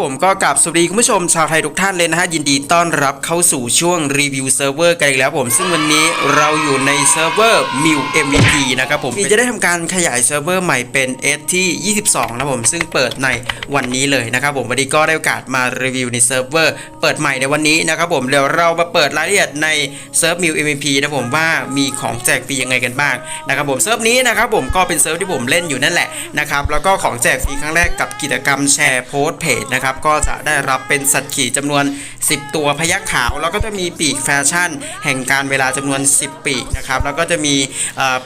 ผมก็กลับสวัสดีคุณผู้ชมชาวไทยทุกท่านเลยนะฮะยินดีต้อนรับเข้าสู่ช่วงรีวิวเซิร์ฟเวอร์กันอีกแล้วผม ซึ่งวันนี้เราอยู่ในเซิร์ฟเวอร์ m i l MVP นะครับผมที่จะได้ทำการขยายเซิร์ฟเวอร์ใหม่เป็น S ที่ 22 นะผม ซึ่งเปิดในวันนี้เลยนะครับผมวันนี้ก็ได้โอกาสมารีวิวในเซิร์ฟเวอร์เปิดใหม่ในวันนี้นะครับผมเดี๋ยวเรามาเปิดรายละเอียดในเซิร์ฟ m i l MVP นะผมว่ามีของแจกฟรียังไงกันบ้างนะครับผมเซิร์ฟนี้นะครับผมก็เป็นเซิร์ฟที่ผมเล่นอยู่นั่นแหละนะครับแล้วก็ของแจกฟรีครั้งแรกกับกิจกรรมแชร์โพสต์เพจนะครับก็จะได้รับเป็นสัตว์ขี่จำนวน 10 ตัวพยักขาว แล้วก็จะมีปีกแฟชั่น แห่งการเวลาจำนวน 10 ปีกนะครับแล้วก็จะมี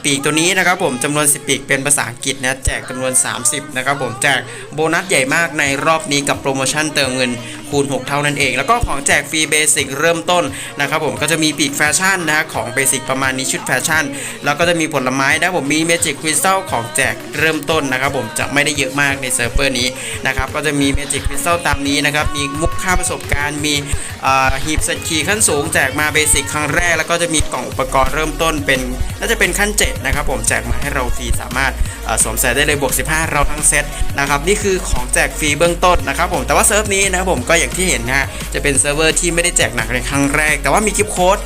ปีกตัวนี้นะครับผมจำนวน 10 ปีกเป็นภาษาอังกฤษนะแจกจำนวน 30นะครับผมแจกโบนัสใหญ่มากในรอบนี้กับโปรโมชั่นเติมเงิน คูณ 6 เท่านั้นเอง แล้วก็ของแจกฟรีเบสิกเริ่มต้นนะครับผมก็จะมีปีกแฟชั่นนะของเบสิกประมาณนี้ชุดแฟชั่น แล้วก็จะมีผลไม้นะผมมีเมจิกคริสตัลของแจกเริ่มต้นนะครับผมจะไม่ได้เยอะมากในเซิร์ฟเวอร์นี้นะครับก็จะมีเมจิกคริสตัลตามนี้นะครับมีมุกค่าประสบการณ์ มีหีบสกีขั้นสูงแจกมาเบสิกครั้งแรก แล้วก็จะมีกล่องอุปกรณ์เริ่มต้นเป็นน่าจะเป็นขั้นเจ็ดนะครับผมแจกมาให้เราฟรีสามารถสวมใส่ได้เลยบวก 15 เราทั้งเซตนะครับนี่คือของแจกฟรีเบื้องต้นนะครับผมแต่ว่าเซิร์ฟนี้นะครับผมก็อย่างที่เห็นนะฮะจะเป็นเซิร์ฟเวอร์ที่ไม่ได้แจกหนักในครั้งแรก แต่ว่ามีกิฟต์โค้ด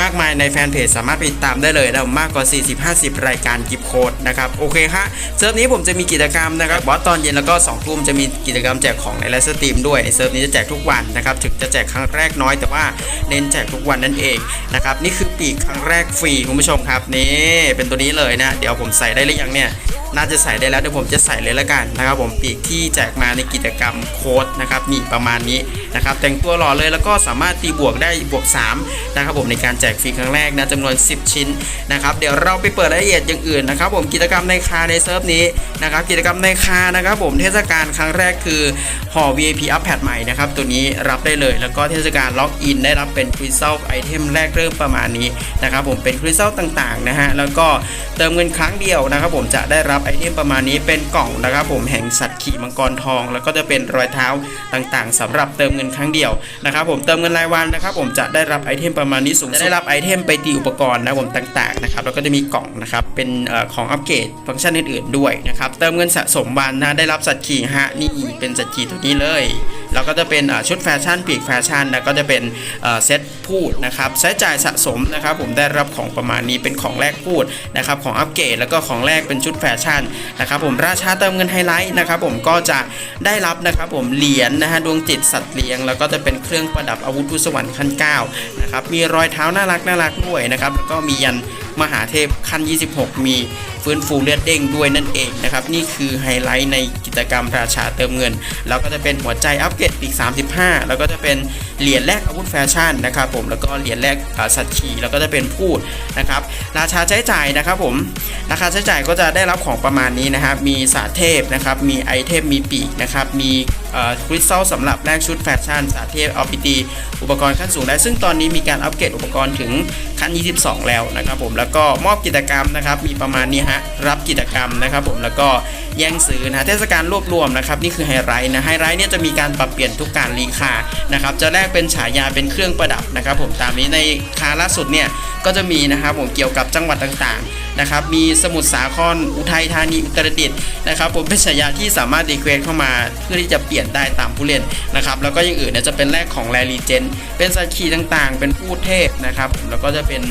มากมายในแฟนเพจสามารถไปตามได้เลยนะมากกว่า 40-50 รายการกิฟต์โค้ดนะครับโอเคฮะเซิร์ฟนี้ผมจะมีกิจกรรมนะครับบอสตอนเย็นแล้วก็2ทุ่มจะมีกิจกรรมแจกของในไลฟ์สตรีมด้วยในเซิร์ฟนี้จะแจกทุกวันนะครับถึงจะแจกครั้งแรกน้อยแต่ว่าเน้นแจกทุกวันนั่นเองนะครับนี่คือปีกครั้งแรกฟรีคุณผู้ชมครับนี่เป็นตัวนี้เลยนะเดี๋ยวผมใส่ได้หรือยังเนี่ยน่าจะใส่ได้แล้วเดี๋ยวผมจะใส่เลยละกันนะครับผมปีกที่แจกมาในกิจกรรมโค้ดนะครับมีประมาณนี้นะครับแต่งตัวหล่อเลยแล้วก็สามารถตีบวกได้บวก3นะครับผมในการแจจกฟรีครั้งแรกนะจำนวน 10 ชิ้นนะครับเดี๋ยวเราไปเปิดรายละเอียดอย่างอื่นนะครับผมกิจกรรมในคาในเซิร์ฟนี้นะครับกิจกรรมในคานะครับผมเทศกาลครั้งแรกคือห่อ VIP up pad ใหม่นะครับตัวนี้รับได้เลย แล้วก็เทศกาลล็อกอินได้รับเป็นคริสตัลไอเทมแรกเริ่มประมาณนี้นะครับผมเป็นคริสตัลต่างๆนะฮะแล้วก็เติมเงินครั้งเดียวนะครับผมจะได้รับไอเทมประมาณนี้เป็นกล่องนะครับผมแห่งสัตว์ขี่มังกรทอง แล้วก็จะเป็นรอยเท้าต่างๆสำหรับเติมเงินครั้งเดียวนะครับผมเติมเงินรายวันนะครับผมจะได้รับไอเทมประมาณนี้สูงสุดรับไอเทมไปตีอุปกรณ์นะผมต่างๆนะครับแล้วก็จะมีกล่องนะครับเป็นอของอัปเกรดฟังก์ชันอื่นๆด้วยนะครับเติมเงินสะสมวันนะได้รับสัตว์ขี่ฮะนี่เป็นสัตว์ขี่ตัวนี้เลย แล้วก็จะเป็นชุดแฟชั่นปีกแฟชั่นแล้วก็จะเป็นเอ่อเซตพูดนะครับใช้จ่ายสะสมนะครับผมได้รับของประมาณนี้เป็นของแรกพูดนะครับของอัปเกรดแล้วก็ของแรกเป็นชุดแฟชั่นนะครับผมราชาเติมเงินไฮไลท์นะครับผมก็จะได้รับนะครับผมเหรียญนะฮะดวงจิตสัตว์เลี้ยง แล้วก็จะเป็นเครื่องประดับอาวุธทูตสวรรค์ขั้น9นะครับมีรอยเท้าน่ารักน่ารักด้วยนะครับแล้วก็มียัน มหาเทพขั้น 26 มีฟื้นฟูเลือดเด้งด้วยนั่นเองนะครับ นี่คือไฮไลท์ในกิจกรรมราชาเติมเงิน แล้วก็จะเป็นหัวใจอัปเกรดอีก 35 แล้วก็จะเป็นเหรียญแรกอาวุธแฟชั่นนะครับผมแล้วก็เหรียญแรกสัตว์ขี่แล้วก็จะเป็นพูดนะครับราชาใช้จ่ายนะครับผมราคาใช้จ่ายก็จะได้รับของประมาณนี้นะครับมีสาเทพนะครับมีไอเทมมีปีกนะครับมีคริสตัลสำหรับแลกชุดแฟชั่นสาเทพเอาไปตีอุปกรณ์ขั้นสูงได้ซึ่งตอนนี้มีการอัปเกรดอุปกรณ์ถึงขั้น 22 แล้วนะครับผมแล้วก็มอบกิจกรรมนะครับมีประมาณนี้ฮะรับกิจกรรมนะครับผมแล้วก็แย่งซื้อนะเทศกาลรวบรวมนะครับนี่คือไฮไลท์นะไฮไลท์เนี่ยจะมีการปรับเปลี่ยนทุกการรีคานะครับจะแลกเป็นฉายาเป็นเครื่องประดับนะครับผมตามนี้ในคาล่าสุดเนี่ยก็จะมีนะครับผมเกี่ยวกับจังหวัดต่างๆนะครับมีสมุทรสาครอุทัยธานีอุตรดิตถ์นะครับผมเป็นฉายาที่สามารถดีเควสเข้ามาเพื่อที่จะเปลี่ยนได้ตามผู้เล่นนะครับแล้วก็อย่างอื่นเนี่ยจะเป็นแรกของแรลีเจนเป็นสกีต่างๆ เป็นผู้เทพนะครับแล้วก็จะเป็น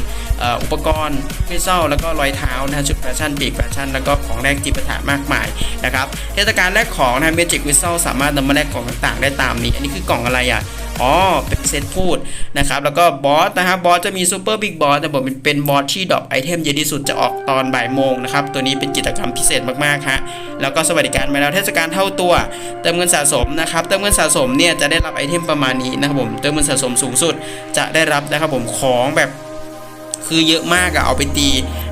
อุปกรณ์คริสตัลแล้วก็รอยเท้านะฮะชุดแฟชั่นปีกแฟชั่นแล้วก็ของแรกจิปาถะมากมายนะครับเทศกาลแรกของนะเมจิกวิสเซลสามารถนำมาแลกของต่างๆ ได้ตามนี้ อันนี้คือกล่องอะไรอะอ๋อ เป็นเซตพูดนะครับ แล้วก็บอสนะครับบอสจะมีซูเปอร์บิ๊กบอสแต่บอกเป็นบอสที่ดรอปไอเทมเยอะที่สุดจะออกตอนบ่ายโมงนะครับ ตัวนี้เป็นกิจกรรมพิเศษมากๆฮะแล้วก็สวัสดิการมาแล้วเทศกาลเท่าตัว เติมเงินสะสมนะครับ เติมเงินสะสมเนี่ยจะได้รับไอเทมประมาณนี้นะครับผม เติมเงินสะสมสูงสุดจะได้รับนะครับผมของแบบ คือเยอะมากอะเอาไปตี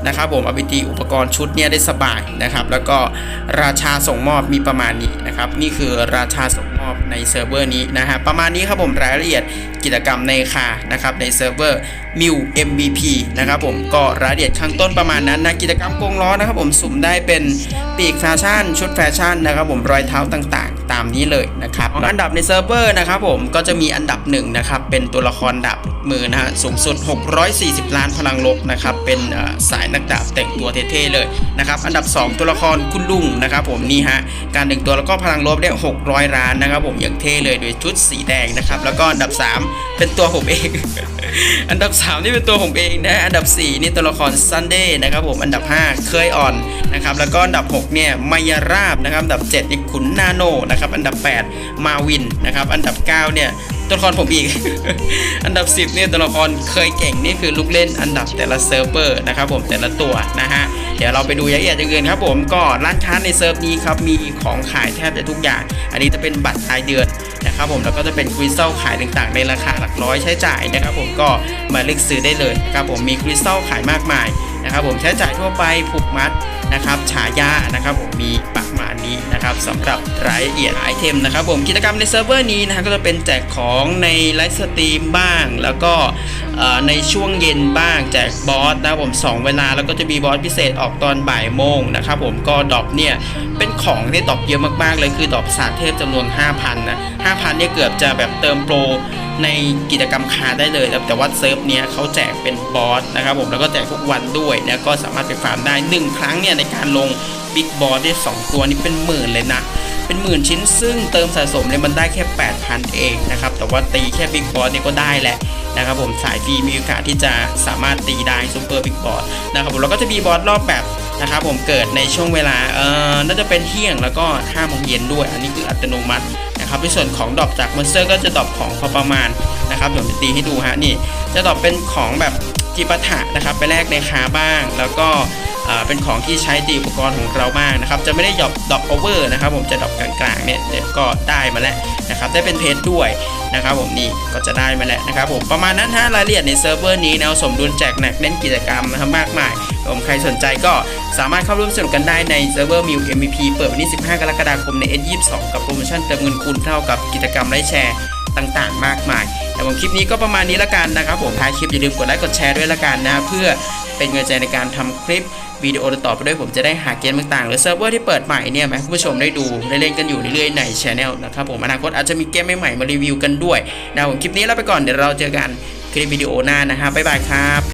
นะครับผมเอาไปตีอุปกรณ์ชุดเนี่ยได้สบายนะครับ แล้วก็ราชาส่งมอบมีประมาณนี้นะครับ นี่คือราชาส่งมอบในเซิร์ฟเวอร์นี้นะฮะประมาณนี้ครับผมรายละเอียดกิจกรรมในคานะครับในเซิร์ฟเวอร์มิว MVP นะครับผมก็รายละเอียดข้างต้นประมาณนั้นนะกิจกรรมกงล้อนะครับผมสุ่มได้เป็นปีกแฟชั่นชุดแฟชั่นนะครับผมรอยเท้าต่าง ตามนี้เลยนะครับของอันดับในเซิร์ฟเวอร์นะครับผมก็จะมีอันดับหนึ่งนะครับเป็นตัวละครดาบมือนะฮะสูงสุด 640 ล้านพลังลบนะครับเป็นเอ่อสายนักดาบแต่งตัวเท่ๆเลยนะครับอันดับ 2 ตัวละครคุณลุงนะครับผมนี่ฮะการแต่งตัวแล้วก็พลังลบได้600 ล้านนะครับผมอย่างเท่เลยโดยชุดสีแดงนะครับแล้วก็อันดับ 3 เป็นตัวผมเอง อันดับ 3 นี่เป็นตัวผมเองนะอันดับ 4 นี่ตัวละครซันเดย์นะครับผมอันดับ 5 เคยอ่อนนะครับแล้วก็อันดับ 6 เนี่ยมายาราบนะครับอันดับ 7 นี่ขุนนาโนนะครับอันดับ 8 มาวินนะครับอันดับ 9 เนี่ยตัวละครผมอีก อันดับ 10เนี่ยตัวละครเคยเก่งนี่คือลูกเล่นอันดับแต่ละเซิร์ฟเวอร์นะครับผมแต่ละตัวนะฮะเดี๋ยวเราไปดูรายละเอียดอย่างอื่นครับผมก็ร้านค้าในเซิร์ฟนี้ครับมีของขายแทบจะทุกอย่าง อันนี้จะเป็นบัตรรายเดือนนะครับผมแล้วก็จะเป็นคริสตัลขายต่างๆ ในราคาหลักร้อยใช้จ่ายนะครับผมก็มาเลือกซื้อได้เลยนะครับผมมีคริสตัลขายมากมายนะครับผมใช้จ่ายทั่วไปผูกมัดนะครับฉายานะครับผมมี นี้นะครับสำหรับรายละเอียดไอเทมนะครับผมกิจกรรมในเซิร์ฟเวอร์นี้นะฮะก็จะเป็นแจกของในไลฟ์สตรีมบ้าง แล้วก็ในช่วงเย็นบ้างแจกบอสนะผมสองเวลาแล้วก็จะมีบอสพิเศษออกตอนบ่ายโมงนะครับผมก็ดอปเนี่ยเป็นของที่ดอปเยอะมากๆเลยคือดอปศาสตร์เทพจำนวน 5,000นะ5,000เนี่ยเกือบจะแบบเติมโปร ในกิจกรรมคาได้เลยแต่ว่าเซิร์ฟเนี้ยเขาแจกเป็นบอสนะครับผมแล้วก็แจกทุกวันด้วยนะก็สามารถไปฟาร์มได้ 1 ครั้งเนี่ยในการลงบิ๊กบอสได้2 ตัวนี้เป็นหมื่นเลยนะเป็นหมื่นชิ้นซึ่งเติมสะสมเนี่ยมันได้แค่ 8,000 เองนะครับแต่ว่าตีแค่บิ๊กบอสเนี่ยก็ได้แหละนะครับผมสายฟรีมีโอกาสที่จะสามารถตีได้ซูเปอร์บิ๊กบอสนะครับผมแล้วก็จะมีบอสรอบแบบนะครับผมเกิดในช่วงเวลาเอ่อน่าจะเป็นเที่ยงแล้วก็5โมงเย็นด้วย อันนี้คืออัตโนมัติ นะครับในส่วนของดรอปจากมอนสเตอร์ก็จะดรอปของพอประมาณนะครับเดี๋ยวจะตีให้ดูฮะนี่จะดรอปเป็นของแบบจิปาถะนะครับไปแลกในคาบ้าง แล้วก็เป็นของที่ใช้ตีอุปกรณ์ของเราบ้างนะครับ จะไม่ได้ดรอปดรอปโอเวอร์นะครับ ผมจะดรอปกลางๆเนี่ยเดี๋ยวก็ได้มาแล้วนะครับ ได้เป็นเพจด้วยนะครับ ผมนี่ก็จะได้มาแล้วนะครับ ผมประมาณนั้นฮะรายละเอียดในเซิร์ฟเวอร์นี้นวสมดุลแจกหนักเน้นกิจกรรมนะครับมากมาย รสนใจก็สามารถเข้าร่วมสนุกกันได้ในเซิร์ฟเวอร์มิว MVP เปิดวันที่ 15 กรกฎาคมใน S22 กับโปรโมชั่นเติมเงินคูณเท่ากับกิจกรรมไลฟ์แชร์ต่างๆ มากมาย แต่ผมคลิปนี้ก็ประมาณนี้ละกันนะครับผมท้ายคลิปอย่าลืมกดไลค์กดแชร์ด้วยละกันนะเพื่อเป็นกำลังใจในการทำคลิปวิดีโอต่อไปด้วยผมจะได้หาเกมต่างๆ หรือเซิร์ฟเวอร์ที่เปิดใหม่เนี่ยมาให้คุณผู้ชมได้ดูได้เล่นกันอยู่เรื่อยๆในช anel นะครับผมอนาคตอาจจะมีเกมใหม่ๆมารีวิวกันด้วยนะผมคลิปนี้ลาไปก่อนเดี๋ยวเราเจอกันคลิปวิดีโอหน้านะฮะบ๊ายบายครับ